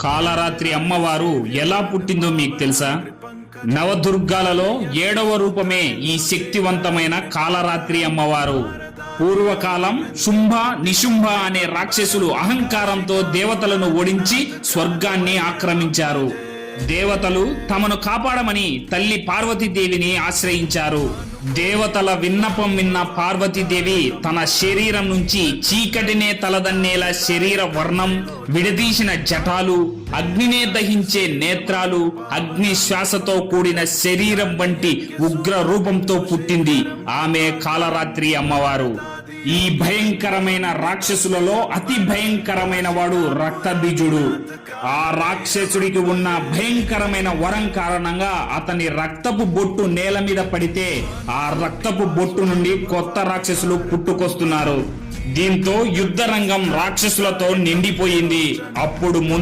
కాలరాత్రి అమ్మవారు ఎలా పుట్టిందో మీకు తెలుసా? నవదుర్గాలలో ఏడవ రూపమే ఈ శక్తివంతమైన కాలరాత్రి అమ్మవారు. పూర్వకాలం శుంభ నిశుంభ అనే రాక్షసులు అహంకారంతో దేవతలను ఓడించి స్వర్గాన్ని ఆక్రమించారు. దేవతలు తమను కాపాడమని తల్లి పార్వతీదేవిని ఆశ్రయించారు. దేవతల విన్నపం విన్న పార్వతీదేవి తన శరీరం నుంచి చీకటినే తలదన్నేలా శరీర వర్ణం విడదీసిన జటాలు అగ్నినే దహించే నేత్రాలు అగ్ని శ్వాసతో కూడిన శరీరం వంటి ఉగ్ర రూపంతో పుట్టింది. ఆమె కాలరాత్రి అమ్మవారు. ఈ భయంకరమైన రాక్షసులలో అతి భయంకరమైన వాడు రక్తబీజుడు. ఆ రాక్షసుడికి ఉన్న భయంకరమైన వరం కారణంగా అతని రక్తపు బొట్టు నేల మీద పడితే ఆ రక్తపు బొట్టు నుండి కొత్త రాక్షసులు పుట్టుకొస్తున్నారు. దీంతో యుద్ధ రంగం రాక్షసులతో నిండిపోయింది. అప్పుడు ముందు